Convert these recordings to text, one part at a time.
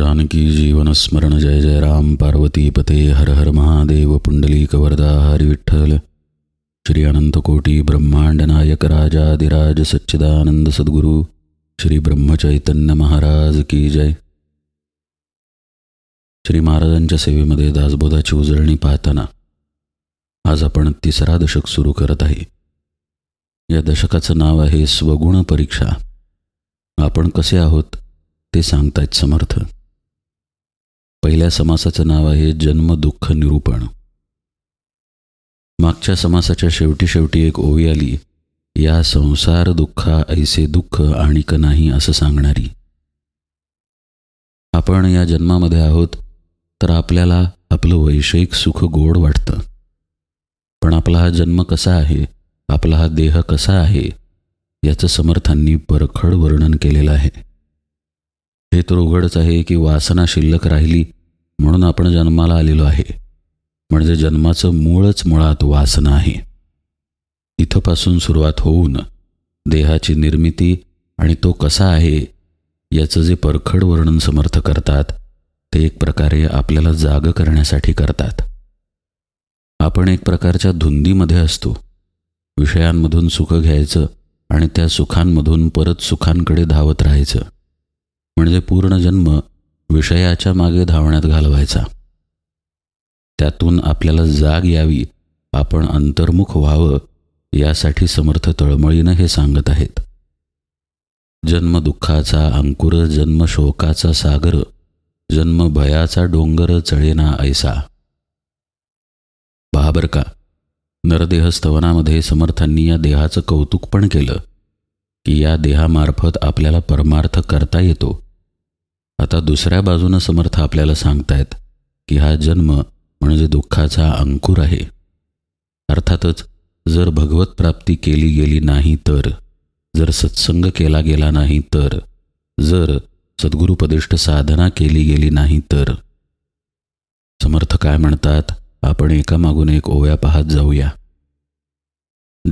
जानकी जीवनस्मरण जय जय राम पार्वती पते हर हर महादेव पुंडली कवरदा हरी विठ्ठल। श्री अनंतकोटी ब्रह्मांड नायक राजाधिराज सच्चिदानंद सद्गुरू श्री ब्रह्मचैतन्य महाराज की जय। श्री महाराजांच्या सेवेमध्ये दासबोधाची उजळणी पाहताना आज आपण तिसरा दशक सुरू करत आहे. या दशकाचं नाव आहे स्वगुण परीक्षा. आपण कसे आहोत ते सांगतायत समर्थ. पहिल्या समासाचं नाव आहे जन्मदुःख निरूपण. मागच्या समासाच्या शेवटी शेवटी एक ओवी आली या संसार दुःखा ऐसे दुःख आणिक नाही असं सांगणारी. आपण या जन्मामध्ये आहोत तर आपल्याला आपलं वैषयिक सुख गोड वाटतं. पण आपला हा जन्म कसा आहे आपला हा देह कसा आहे याचं समर्थांनी परखड वर्णन केलेलं आहे. हे तर उघडच आहे की वासना शिल्लक राहिली म्हणून आपण जन्माला आलेलो आहे. म्हणजे जन्माचं मूळच मुळात वासना आहे. इथंपासून सुरुवात होऊन देहाची निर्मिती आणि तो कसा आहे याचं जे परखड वर्णन समर्थ करतात ते एक प्रकारे आपल्याला जाग करण्यासाठी करतात. आपण एक प्रकारच्या धुंदीमध्ये असतो. विषयांमधून सुख घ्यायचं आणि त्या सुखांमधून परत सुखांकडे धावत राहायचं. म्हणजे पूर्ण जन्म विषयाच्या मागे धावण्यात घालवायचा. त्यातून आपल्याला जाग यावी आपण अंतर्मुख व्हावं यासाठी समर्थ तळमळीनं हे सांगत आहेत. जन्म दुःखाचा अंकुर जन्म शोकाचा सागर जन्म भयाचा डोंगर चळेना ऐसा. पहा का नरदेह स्तवनामध्ये समर्थांनी या देहाचं कौतुक पण केलं की या देहामार्फत आपल्याला परमार्थ करता येतो. आता दुसऱ्या बाजूनं समर्थ आपल्याला सांगतायत की हा जन्म म्हणजे दुःखाचा अंकुर आहे. अर्थातच जर भगवत प्राप्ती केली गेली नाही तर जर सत्संग केला गेला नाही तर जर सद्गुरुपदिष्ट साधना केली गेली नाही तर. समर्थ काय म्हणतात? आपण एकामागून एक ओव्या पाहत जाऊया.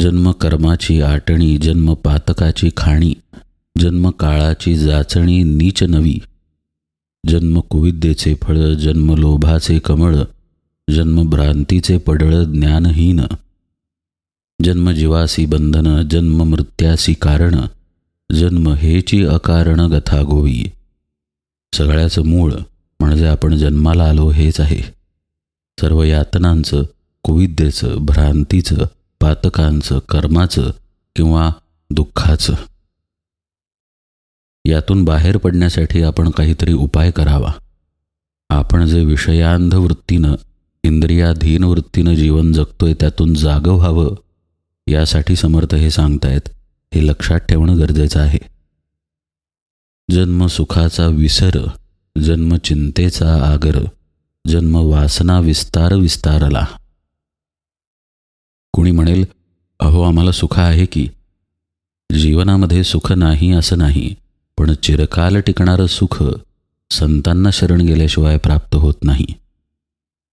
जन्म कर्माची आटणी जन्म पातकाची खाणी जन्म काळाची जाचणी नीच नवी जन्म कुविद्येचे फळ जन्म लोभाचे कमळ जन्म भ्रांतीचे पडळ ज्ञानहीन. जन्म जीवासी बंधन जन्म मृत्यासी कारण जन्म हेची अकारण गथा गोवी. सगळ्याचं मूळ म्हणजे आपण जन्माला आलो हेच आहे. सर्व यातनांचं कुविद्येचं भ्रांतीचं पातकांचं कर्माचं किंवा दुःखाचं. यातून बाहेर पडण्यासाठी आपण काहीतरी उपाय करावा. आपण जे विषयांध वृत्तीनं इंद्रियाधीन वृत्तीनं जीवन जगतोय त्यातून जागं व्हावं यासाठी समर्थ हे सांगतायत हे लक्षात ठेवणं गरजेचं आहे. जन्म सुखाचा विसर जन्म चिंतेचा आगर जन्म वासना विस्तार विस्तारला. कुणी म्हणेल अहो आम्हाला सुख आहे की? जीवनामध्ये सुख नाही असं नाही. पण चिरकाल टिकणारं सुख संतांना शरण गेल्याशिवाय प्राप्त होत नाही.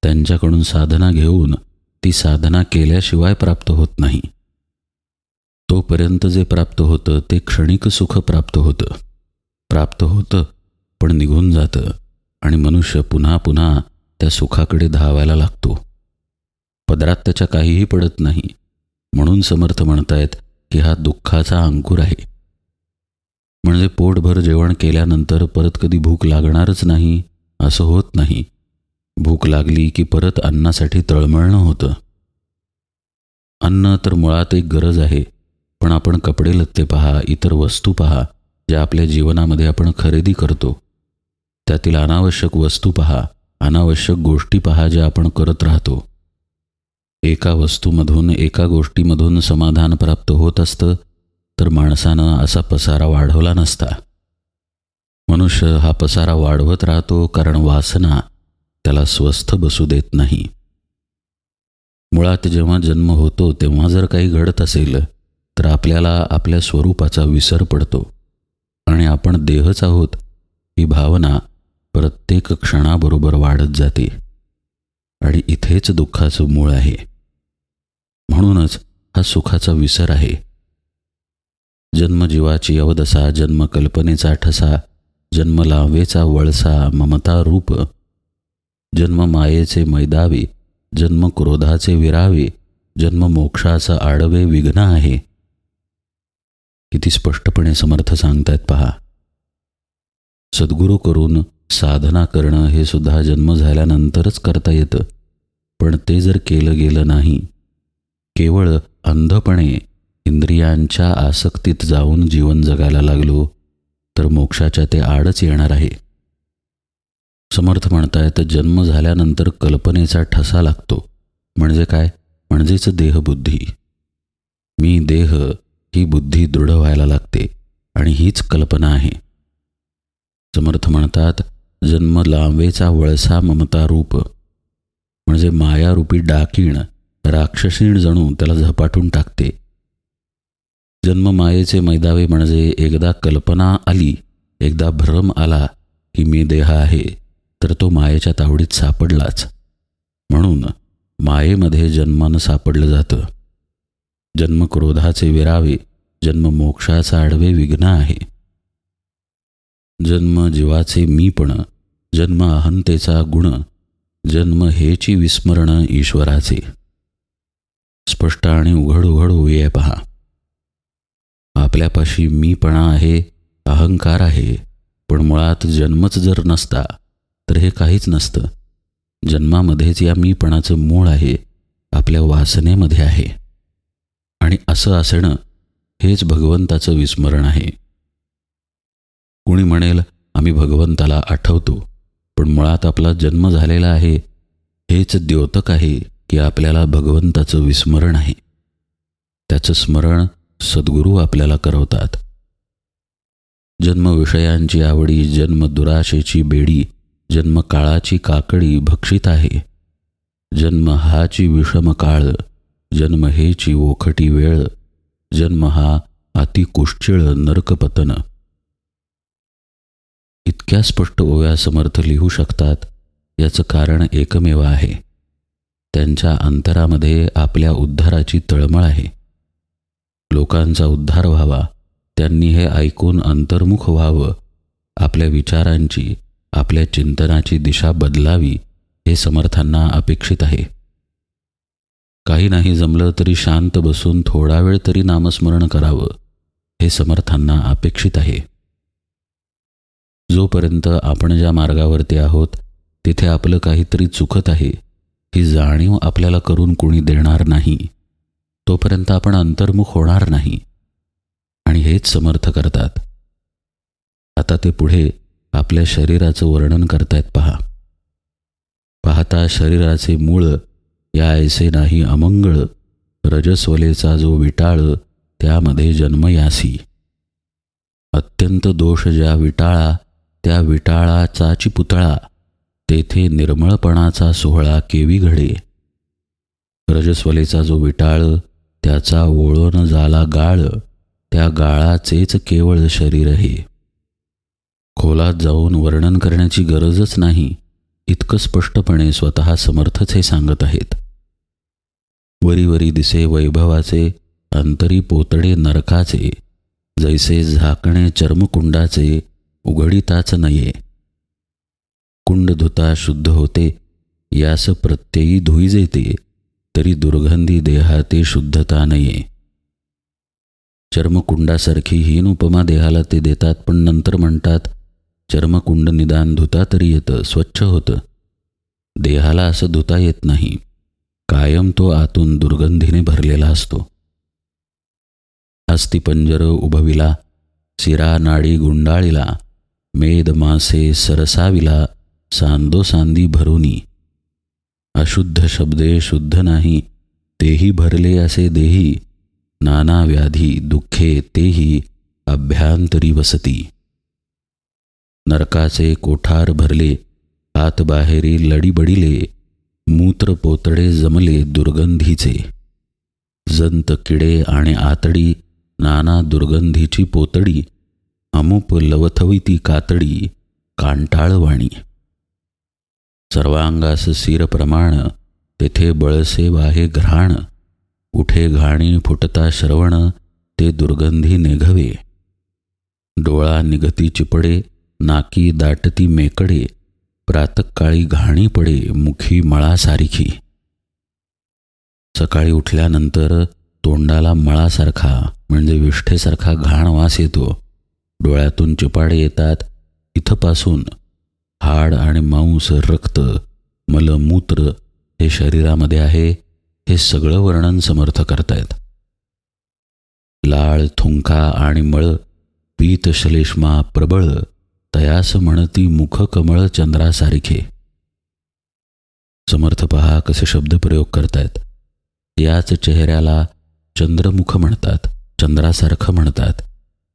त्यांच्याकडून साधना घेऊन ती साधना केल्याशिवाय प्राप्त होत नाही. तोपर्यंत जे प्राप्त होतं ते क्षणिक सुख प्राप्त होतं. प्राप्त होतं पण निघून जातं आणि मनुष्य पुन्हा पुन्हा त्या सुखाकडे धावायला लागतो. पदरात त्याच्या काहीही पडत नाही. म्हणून समर्थ म्हणतायत की हा दुःखाचा अंकुर आहे. म्हणजे पोटभर जेवण केल्यानंतर परत कधी भूक लागणारच नाही असं होत नाही. भूक लागली की परत अन्नासाठी तळमळणं होतं. अन्न तर मुळात एक गरज आहे पण आपण कपडे लत्ते पहा इतर वस्तू पहा ज्या आपल्या जीवनामध्ये आपण खरेदी करतो. त्यातील अनावश्यक वस्तू पहा अनावश्यक गोष्टी पहा ज्या आपण करत राहतो. एका वस्तूमधून एका गोष्टीमधून समाधान प्राप्त होत असतं तर माणसानं असा पसारा वाढवला नसता. मनुष्य हा पसारा वाढवत राहतो कारण वासना त्याला स्वस्थ बसू देत नाही. मुळात जेव्हा जन्म होतो तेव्हा जर काही घडत असेल तर आपल्याला आपल्या स्वरूपाचा विसर पडतो आणि आपण देहच आहोत ही भावना प्रत्येक क्षणाबरोबर वाढत जाते आणि इथेच दुःखाचं मूळ आहे. म्हणूनच हा सुखाचा विसर आहे. जन्मजीवाची अवदसा जन्मकल्पनेचा ठसा जन्म लावेचा वळसा ममता रूप जन्म मायेचे मैदावे जन्म क्रोधाचे विरावे जन्म मोक्षाचा आडवे विघ्न आहे. किती स्पष्टपणे समर्थ सांगतायत पहा. सद्गुरू करून साधना करणं हे सुद्धा जन्म झाल्यानंतरच करता येतं. पण ते जर केलं गेलं नाही केवळ अंधपणे इंद्रियांच्या आसक्तीत जाऊन जीवन जगायला लागलो तर मोक्षाच्या ते आडच येणार आहे. समर्थ म्हणतायत जन्म झाल्यानंतर कल्पनेचा ठसा लागतो. म्हणजे काय? म्हणजेच देहबुद्धी. मी देह ही बुद्धी दृढ व्हायला लागते आणि हीच कल्पना आहे. समर्थ म्हणतात जन्म लांबेचा वळसा ममता रूप. म्हणजे मायारूपी डाकीण राक्षसीण जणू त्याला झपाटून टाकते. जन्ममायेचे मैदावे म्हणजे एकदा कल्पना आली एकदा भ्रम आला की मी देह आहे तर तो मायेच्या तावडीत सापडलाच. म्हणून मायेमध्ये जन्मानं सापडलं जातं. जन्म क्रोधाचे विरावे जन्म मोक्षाचा आडवे विघ्न आहे. जन्म जीवाचे मीपण जन्म अहंतेचा गुण जन्म हेची विस्मरण ईश्वराचे. स्पष्ट आणि उघड उघड होऊया पहा. आपल्यापाशी मीपणा आहे अहंकार आहे पण मुळात जन्मच जर नसता तर हे काहीच नसतं. जन्मामध्येच या मीपणाचं मूळ आहे आपल्या वासनेमध्ये आहे. आणि असं असणं हेच भगवंताचं विस्मरण आहे. कुणी म्हणेल आम्ही भगवंताला आठवतो पण मुळात आपला जन्म झालेला आहे हेच द्योतक आहे की आपल्याला भगवंताचं विस्मरण आहे. त्याचं स्मरण सद्गुरू आपल्याला करवतात. जन्म विषयांची आवडी जन्म दुराशेची बेडी जन्म काळाची काकडी भक्षित आहे. जन्म हाची विषम काळ जन्म हेची ओखटी वेळ जन्म हा अतिकुश्चिळ नरकपतन. इतक्या स्पष्ट ओव्या समर्थ लिहू शकतात याचं कारण एकमेव आहे. त्यांच्या अंतरामध्ये आपल्या उद्धाराची तळमळ आहे. लोकांचा उद्धार व्हावा त्यांनी हे ऐकून अंतर्मुख व्हावं. आपल्या विचारांची आपल्या चिंतनाची दिशा बदलावी हे समर्थांना अपेक्षित आहे. काही नाही जमलं तरी शांत बसून थोडा वेळ तरी नामस्मरण करावं हे समर्थांना अपेक्षित आहे. जोपर्यंत आपण ज्या मार्गावरती आहोत तिथे आपलं काहीतरी चुकत आहे ही जाणीव आपल्याला करून कोणी देणार नाही. तोपर्यंत आपण अंतर्मुख होणार नाही. आणि हेच समर्थ करतात. आता ते पुढे आपल्या शरीराचं वर्णन करतायत पहा. पाहता शरीराचे मूळ या ऐसे नाही अमंगळ रजस्वलेचा जो विटाळ त्यामध्ये जन्मयासी. अत्यंत दोष ज्या विटाळा त्या विटाळाचाची पुतळा तेथे निर्मळपणाचा सोहळा केवी घडे. रजस्वलेचा जो विटाळ त्याचा ओळून झाला गाळ त्या गाळाचेच केवळ शरीर आहे. खोलात जाऊन वर्णन करण्याची गरजच नाही इतकं स्पष्टपणे स्वतः समर्थच हे सांगत आहेत. वरीवरी दिसे वैभवाचे अंतरी पोतडे नरकाचे जैसे झाकणे चर्मकुंडाचे उघडिताच नये. कुंड धुता शुद्ध होते यास प्रत्ययी धुई जेते तरी दुर्गंधी देहाते शुद्धता नये. चर्मकुंडासारखी हीन उपमा देहाला ते देतात पण नंतर म्हणतात चर्मकुंड निदान धुता तरी येतं स्वच्छ होतं. देहाला असं धुता येत नाही. कायम तो आतून दुर्गंधीने भरलेला असतो. अस्थिपंजर उभविला सिरा नाडी गुंडाळीला मेद मासे सरसाविला सांदो सांदी भरुनी. अशुद्ध शब्दे शुद्ध नाही तेही भरले असे देही नाना व्याधी दुःखे तेही अभ्यांतरी वसती. नरकाचे कोठार भरले आत बाहेरी लडीबडिले मूत्र पोतडे जमले दुर्गंधीचे. जंत किडे आणि आतडी नाना दुर्गंधीची पोतडी अमुप लवथविती कातडी कांटाळवाणी. सर्वांगास प्रमाण तेथे बळसे वाहे घ्राण. उठे घाणी फुटता श्रवण ते दुर्गंधी नेघवे. डोळा निघती चिपडे नाकी दाटती मेकडे. प्रातकाळी घाणी पडे मुखी मळासारखी सकाळी उठल्यानंतर तोंडाला मळासारखा म्हणजे विष्ठेसारखा घाण वास येतो. डोळ्यातून चिपाडे येतात. इथपासून हाड आणि मांस रक्त मलमूत्र हे शरीरामध्ये आहे हे सगळं वर्णन समर्थ करतायत. लाळ थुंका आणि मळ पीत श्लेष्मा प्रबळ तयास म्हणती मुखकमळ चंद्रासारखे समर्थ पहा कसे शब्दप्रयोग करतायत. याच चेहऱ्याला चंद्रमुख म्हणतात चंद्रासारखं म्हणतात.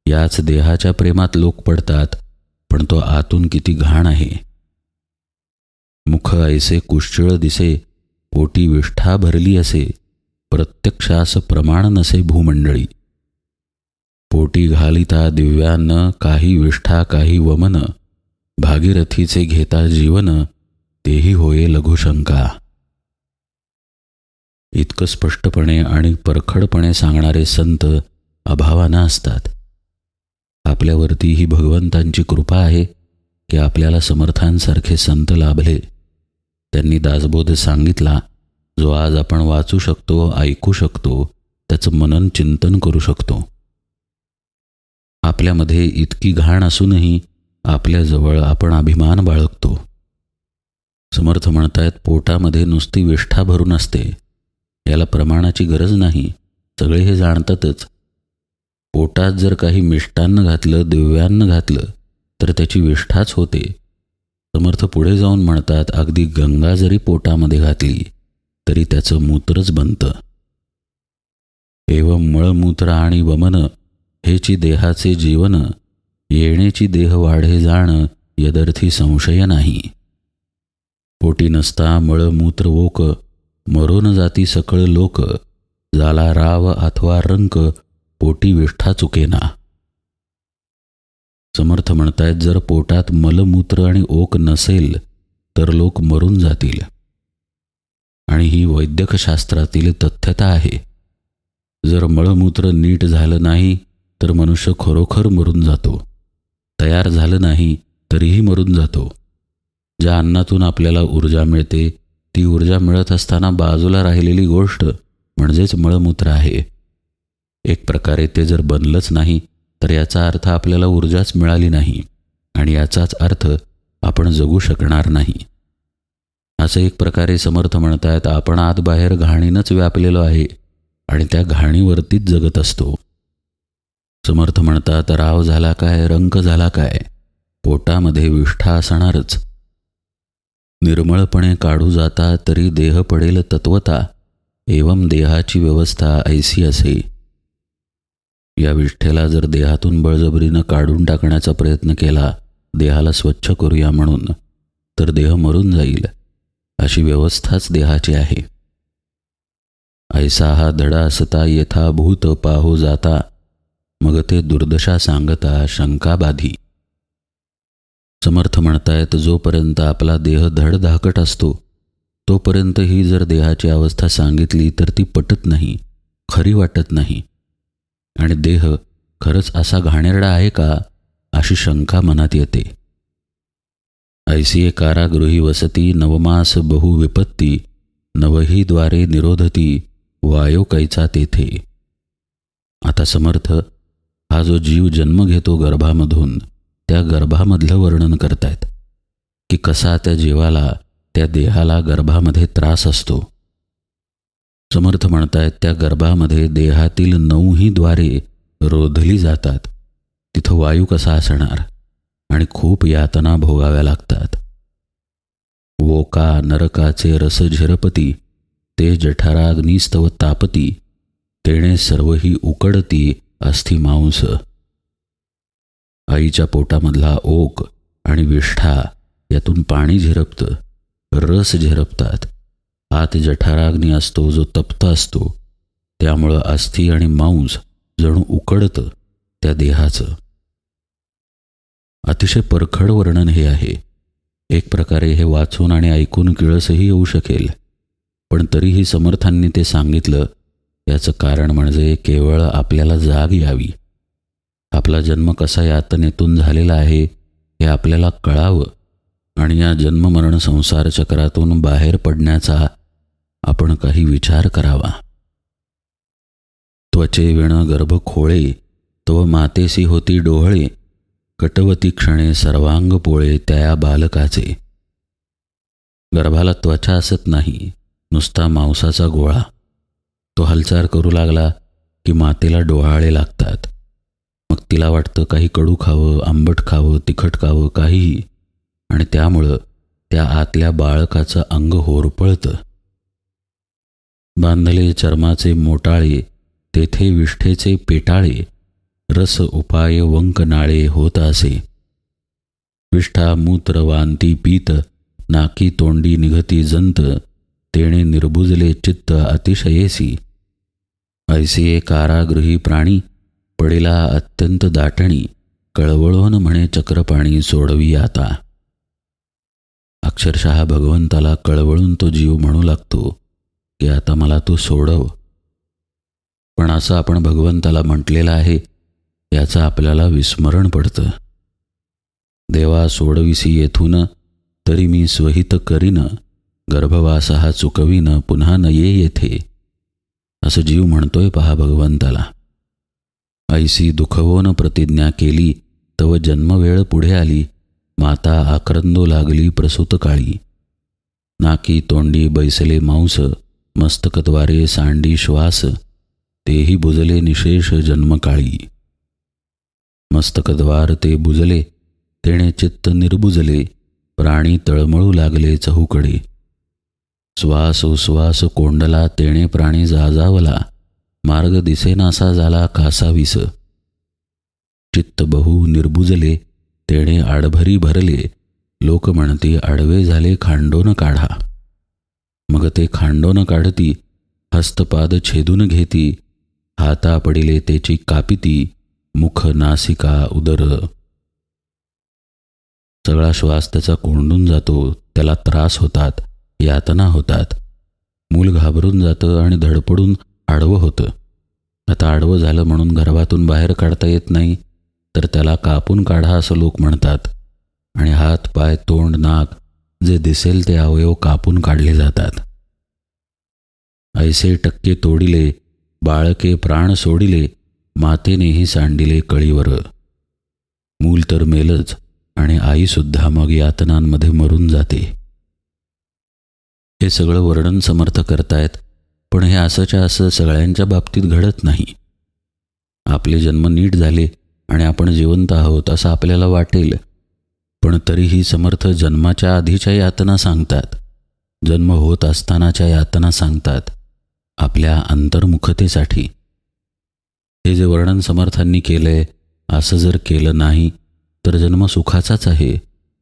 याच देहाच्या प्रेमात लोक पडतात पण तो आतून किती घाण आहे. मुख ऐसे कुश्चळ दिसे पोटी विष्ठा भरली असे प्रत्यक्षास प्रमाण नसे भूमंडळी. पोटी घालिता दिव्यान्न काही विष्ठा काही वमन भागीरथीचे घेता जीवन तेही होये लघुशंका इतकं स्पष्टपणे आणि परखडपणे सांगणारे संत अभावानं असतात. आपल्यावरती ही भगवंतांची कृपा आहे की आपल्याला समर्थांसारखे संत लाभले. त्यांनी दासबोध सांगितला जो आज आपण वाचू शकतो ऐकू शकतो त्याचं मनन चिंतन करू शकतो. आपल्यामध्ये इतकी घाण असूनही आपल्याजवळ आपण अभिमान बाळगतो. समर्थ म्हणतायत पोटामध्ये नुसती विष्ठा भरून असते. याला प्रमाणाची गरज नाही. सगळे हे जाणतातच. पोटात जर काही मिष्टान्न घातलं दिव्यान्न घातलं तर त्याची विष्ठाच होते. समर्थ पुढे जाऊन म्हणतात अगदी गंगा जरी पोटामध्ये घातली तरी त्याचं मूत्रच बनतं. एवं मळमूत्र आणि वमन हेची देहाचे जीवन येण्याची देह वाढे जाणं यदर्थी संशय नाही. पोटी नसता मळमूत्र ओक मरून जाती सकळ लोक झाला राव अथवा रंक पोटी विष्ठा चुकेना. समर्थ म्हणतायत जर पोटात मलमूत्र आणि ओक नसेल तर लोक मरून जातील. आणि ही वैद्यकशास्त्रातील तथ्यता आहे. जर मळमूत्र नीट झालं नाही तर मनुष्य खरोखर मरून जातो. तयार झालं नाही तरीही मरून जातो. ज्या अन्नातून आपल्याला ऊर्जा मिळते ती ऊर्जा मिळत असताना बाजूला राहिलेली गोष्ट म्हणजेच मळमूत्र आहे. एक प्रकारे ते जर बनलंच नाही तर याचा अर्थ आपल्याला ऊर्जाच मिळाली नाही आणि याचाच अर्थ आपण जगू शकणार नाही. असं एक प्रकारे समर्थ म्हणतायत आपण आत बाहेर घाणीनंच व्यापलेलो आहे आणि त्या घाणीवरतीच जगत असतो. समर्थ म्हणतात राव झाला काय रंक झाला काय? पोटामध्ये विष्ठा असणारच. निर्मळपणे काढू जाता तरी देह पडेल तत्वता. एवं देहाची व्यवस्था ऐसी असे. या विष्ठेला जर देहातून बळजबरीनं काढून टाकण्याचा प्रयत्न केला देहाला स्वच्छ करूया म्हणून तर देह मरून जाईल. अशी व्यवस्थाच देहाची आहे. ऐसा हा धडा असता यथाभूत पाहो जाता मग ते दुर्दशा सांगता शंकाबाधी. समर्थ म्हणतायत जोपर्यंत आपला देह धडधाकट असतो तोपर्यंत ही जर देहाची अवस्था सांगितली तर ती पटत नाही खरी वाटत नाही. आणि देह खरंच असा घाणेरडा आहे का अशी शंका मनात येते. ऐसी कारागृही वसती नवमास बहुविपत्ती नवहीद्वारे निरोधती वायो कैचा तेथे. आता समर्थ हा जो जीव जन्म घेतो गर्भामधून त्या गर्भामधलं वर्णन करतायत की कसा त्या जीवाला त्या देहाला गर्भामध्ये त्रास असतो. समर्थ म्हणतायत त्या गर्भामध्ये देहातील नऊही द्वारे रोधली जातात. तिथं वायू कसा असणार? आणि खूप यातना भोगाव्या लागतात. वोका नरकाचे रस झिरपती ते जठाराग्निस्तव तापती तेणे सर्वही उकडती अस्थि मांस. आईच्या पोटामधला ओक आणि विष्ठा यातून पाणी झिरपतं रस झिरपतात. आत जठाराग्नी असतो जो तप्त असतो. त्यामुळं अस्थि आणि मांस जणू उकडतं त्या देहाचं. अतिशय परखड वर्णन हे आहे. एक प्रकारे हे वाचून आणि ऐकून किळसही येऊ शकेल. पण तरीही समर्थांनी ते सांगितलं याचं कारण म्हणजे केवळ आपल्याला जाग यावी. आपला जन्म कसा यातनेतून झालेला आहे हे आपल्याला कळावं. आणि या जन्ममरण संसार चक्रातून बाहेर पडण्याचा आपण काही विचार करावा. त्वचे विण गर्भ खोळे तव मातेसी होती डोहळे कटवती क्षणे सर्वांग पोळे त्या बालकाचे. गर्भाला त्वचा असत नाही नुसता मांसाचा गोळा. तो हालचाल करू लागला की मातेला डोहाळे लागतात. मग तिला वाटतं काही कडू खावं आंबट खावं तिखट खावं काहीही. आणि त्यामुळं त्या आतल्या बाळकाचं अंग होरपळतं. बांधले चर्माचे मोटाळे तेथे विष्ठेचे पेटाळे रस उपाय वंकनाळे होत असे. विष्ठा मूत्र वांती पीत नाकी तोंडी निघती जंत तेणे निर्बुजले चित्त अतिशयेसी. ऐसे कारागृही प्राणी पडिला अत्यंत दाटणी कळवळून म्हणे चक्रपाणी सोडवी आता. अक्षरशः भगवंताला कळवळून तो जीव म्हणू लागतो. की आता मला तू सोडव. पण असं आपण भगवंताला म्हटलेलं आहे याचं आपल्याला विस्मरण पडतं. देवा सोडविसी येथून तरी मी स्वहित करीन गर्भवास हा चुकवीन पुन्हा न ये येथे. असं जीव म्हणतोय पहा भगवंताला. ऐसी दुखवोन प्रतिज्ञा केली तव जन्मवेळ पुढे आली माता आक्रंदो लागली प्रसूत काळी. नाकी तोंडी बैसले मांस मस्तकद्वारे सांडी श्वास तेही बुजले निशेष जन्मकाळी. मस्तकद्वार ते बुजले तेणे चित्त निर्बुजले प्राणी तळमळू लागले चहूकडे. श्वास उश्वास कोंडला तेणे प्राणी जाजावला मार्ग दिसेनासा झाला कासावीस. चित्त बहु निर्बुजले तेणे आडभरी भरले लोक म्हणती आडवे झाले खांडोन काढा. मग ते खांडोन काढती हस्तपाद छेदून घेती हाता पडिले त्याची कापिती मुख नासिका उदर. सगळा श्वास त्याचा कोंडून जातो त्याला त्रास होतात यातना होतात. मूल घाबरून जातं आणि धडपडून आडवं होतं. आता आडवं झालं म्हणून गर्भातून बाहेर काढता येत नाही तर त्याला कापून काढा असं लोक म्हणतात. आणि हात पाय तोंड नाक जे दिसेल ते अवयव कापून काढले जातात. ऐसे टक्के तोडिले बाळके प्राण सोडिले मातेनेही सांडिले कळीवर. मूल तर मेलच आणि आईसुद्धा मग यातनांमध्ये मरून जाते. हे सगळं वर्णन समर्थ करतायत पण हे असंच्या असं सगळ्यांच्या बाबतीत घडत नाही. आपले जन्म नीट झाले आणि आपण जिवंत आहोत असं आपल्याला वाटेल. पण तरीही समर्थ जन्माच्या आधीच्या यातना सांगतात. जन्म होत असतानाच्या यातना सांगतात. आपल्या अंतर्मुखतेसाठी. हे जे वर्णन समर्थांनी केलंय असं जर केलं नाही तर जन्म सुखाचाच आहे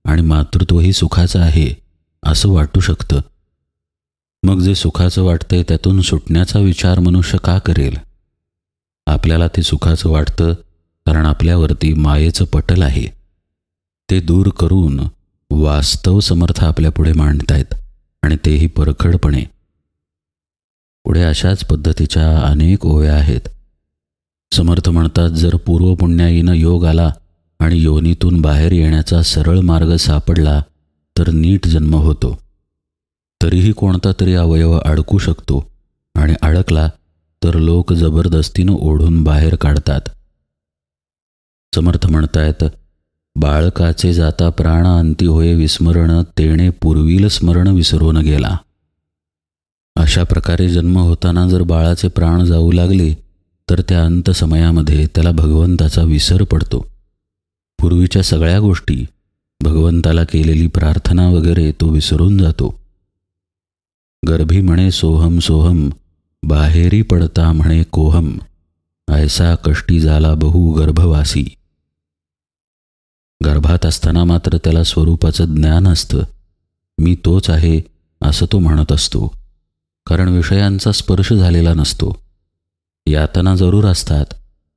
आणि मातृत्वही सुखाचं आहे असं वाटू शकतं. मग जे सुखाचं वाटतंय त्यातून सुटण्याचा विचार मनुष्य का करेल? आपल्याला ते सुखाचं वाटतं कारण आपल्यावरती मायेचं पटल आहे. ते दूर करून वास्तव समर्थ आपल्यापुढे मांडतायत आणि तेही परखडपणे. पुढे अशाच पद्धतीच्या अनेक ओव्या आहेत. समर्थ म्हणतात जर पूर्वपुण्याईनं योग आला आणि योनीतून बाहेर येण्याचा सरळ मार्ग सापडला तर नीट जन्म होतो. तरीही कोणता तरी अवयव अडकू शकतो आणि अडकला तर लोक जबरदस्तीनं ओढून बाहेर काढतात. समर्थ म्हणतायत बाळकाचे जाता प्राण अंती होय विस्मरण तेणे पूर्वील स्मरण विसरून गेला. अशा प्रकारे जन्म होताना जर बाळाचे प्राण जाऊ लागले तर त्या अंतसमयामध्ये त्याला भगवंताचा विसर पडतो. पूर्वीच्या सगळ्या गोष्टी भगवंताला केलेली प्रार्थना वगैरे तो विसरून जातो. गर्भी म्हणे सोहम सोहम बाहेरी पडता म्हणे कोहम ऐसा कष्टी झाला बहु गर्भवासी. गर्भात असताना मात्र त्याला स्वरूपाचं ज्ञान असतं. मी तोच आहे असं तो म्हणत असतो. कारण विषयांचा स्पर्श झालेला नसतो. यातना जरूर असतात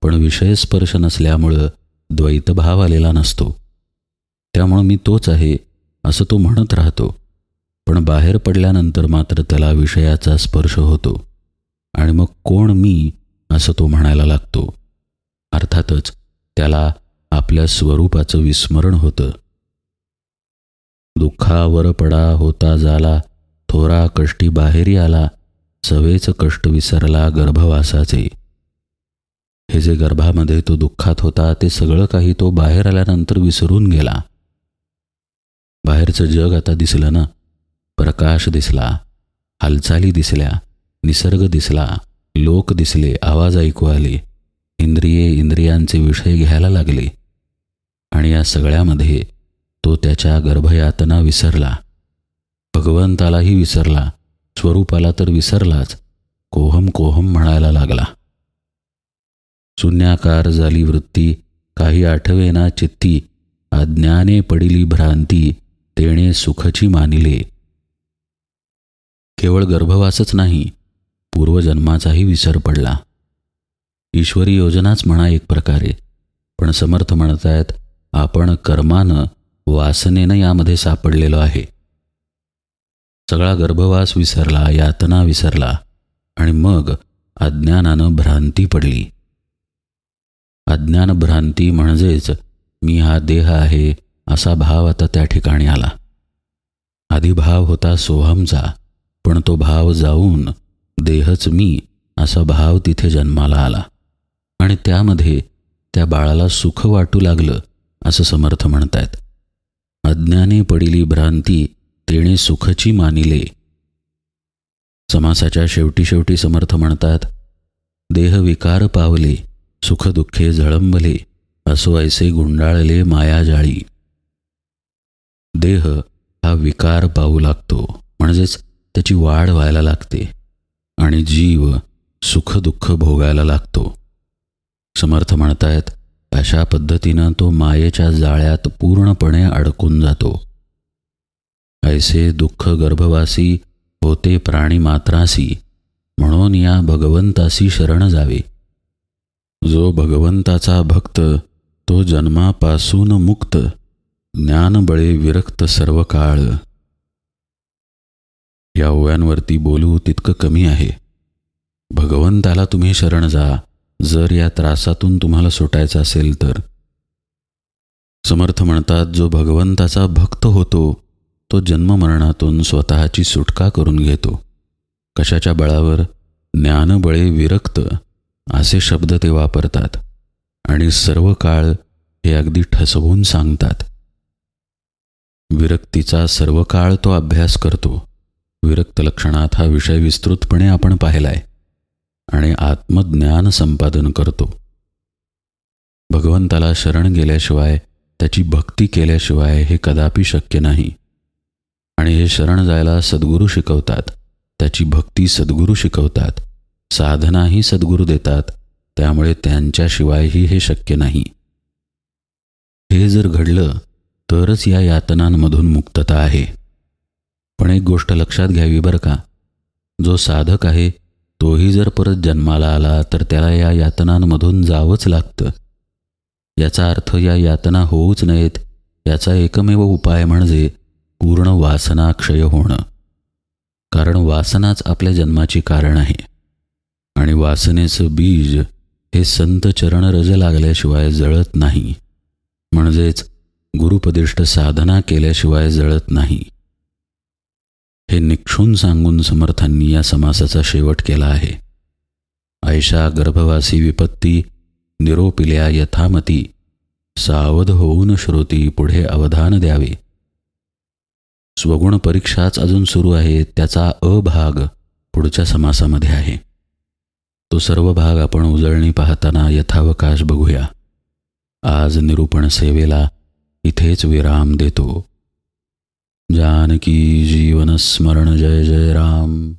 पण विषय स्पर्श नसल्यामुळं द्वैतभाव आलेला नसतो. त्यामुळं मी तोच आहे असं तो म्हणत राहतो. पण बाहेर पडल्यानंतर मात्र त्याला विषयाचा स्पर्श होतो. आणि मग कोण मी असं तो म्हणायला लागतो. अर्थातच त्याला आपल्या स्वरूपाचं विस्मरण होतं. दुःखावर पडा होता झाला थोरा कष्टी बाहेरी आला सवेच कष्ट विसरला गर्भवासाचे. हे जे गर्भामध्ये तो दुःखात होता ते सगळं काही तो बाहेर आल्यानंतर विसरून गेला. बाहेरचं जग आता दिसलं ना प्रकाश दिसला हालचाली दिसल्या निसर्ग दिसला लोक दिसले आवाज ऐकू आले इंद्रिये इंद्रियांचे विषय घ्यायला लागले. आणि या सगळ्यामध्ये तो त्याच्या गर्भयातना विसरला. भगवंतालाही विसरला. स्वरूपाला तर विसरलाच. कोहम कोहम म्हणायला लागला. शून्याकार झाली वृत्ती काही आठवेना चित्ती अज्ञाने पडिली भ्रांती तेणे सुखची मानिले. केवळ गर्भवासच नाही पूर्वजन्माचाही विसर पडला. ईश्वरी योजनाच म्हणा एक प्रकारे पण समर्थ म्हणतायत आपण कर्मानं वासनेनं यामध्ये सापडलेलो आहे. सगळा गर्भवास विसरला यातना विसरला आणि मग अज्ञानानं भ्रांती पडली. अज्ञान भ्रांती म्हणजेच मी हा देह आहे असा भाव आता त्या ठिकाणी आला. आधी भाव होता सोहमचा पण तो भाव जाऊन देहच मी असा भाव तिथे जन्माला आला. आणि त्यामध्ये त्या बाळाला सुख वाटू लागलं असं समर्थ म्हणतायत. अज्ञाने पडिली भ्रांती तेणे सुखची मानिले. समासाच्या शेवटी शेवटी समर्थ म्हणतात देह विकार पावले सुखदुःखे झळंबले असो ऐसे गुंडाळले मायाजाळी देह हा विकार पाहू लागतो म्हणजेच त्याची वाढ व्हायला लागते आणि जीव सुखदुःख भोगायला लागतो. समर्थ म्हणतायत अशा पद्धतीनं तो मायेच्या जाळ्यात पूर्णपणे अडकून जातो. ऐसे दुःख गर्भवासी होते प्राणी मात्रासी म्हणून या भगवंतासी शरण जावे. जो भगवंताचा भक्त तो जन्मापासून मुक्त ज्ञानबळे विरक्त सर्व काळ. या ओव्यांवरती बोलू तितकं कमी आहे. भगवंताला तुम्ही शरण जा जर या त्रासातून तुम्हाला सुटायचं असेल तर. समर्थ म्हणतात जो भगवंताचा भक्त होतो तो जन्ममरणातून स्वतःची सुटका करून घेतो. कशाच्या बळावर ज्ञानबळे विरक्त असे शब्द ते वापरतात आणि सर्व काळ हे अगदी ठसवून सांगतात. विरक्तीचा सर्व काळ तो अभ्यास करतो. विरक्त लक्षणात हा विषय विस्तृतपणे आपण पाहिलाय आणि आत्मज्ञान संपादन करतो. भगवंताला शरण गेल्याशिवाय त्याची भक्ती केल्याशिवाय हे कदापि शक्य नाही. आणि हे शरण जायला सद्गुरू शिकवतात. त्याची भक्ती सद्गुरू शिकवतात. साधनाही सद्गुरू देतात. त्यामुळे त्यांच्याशिवायही हे शक्य नाही. हे जर घडलं तरच या यातनांमधून मुक्तता आहे. पण एक गोष्ट लक्षात घ्यावी बरं का. जो साधक आहे तोही जर परत जन्माला आला तर त्याला या यातनांमधून जावंच लागतं. याचा अर्थ या यातना होऊच नयेत. याचा एकमेव उपाय म्हणजे पूर्ण वासनाक्षय होणं. कारण वासनाच आपल्या जन्माची कारण आहे. आणि वासनेचं बीज हे संत चरण रज लागल्याशिवाय जळत नाही. म्हणजेच गुरुपदिष्ट साधना केल्याशिवाय जळत नाही. हे निक्षून सांगून समर्थांनी या समासाचा शेवट केला आहे. ऐशा गर्भवासी विपत्ती निरोपिल्या यथामती. सावध होऊन श्रोती पुढे अवधान द्यावे. स्वगुण परीक्षाच अजून सुरू आहे त्याचा अ भाग पुढच्या समासामध्ये आहे. तो सर्व भाग आपण उजळणी पाहताना यथावकाश बघूया. आज निरूपण सेवेला इथेच विराम देतो. जानकी जीवन स्मरण जय जय राम.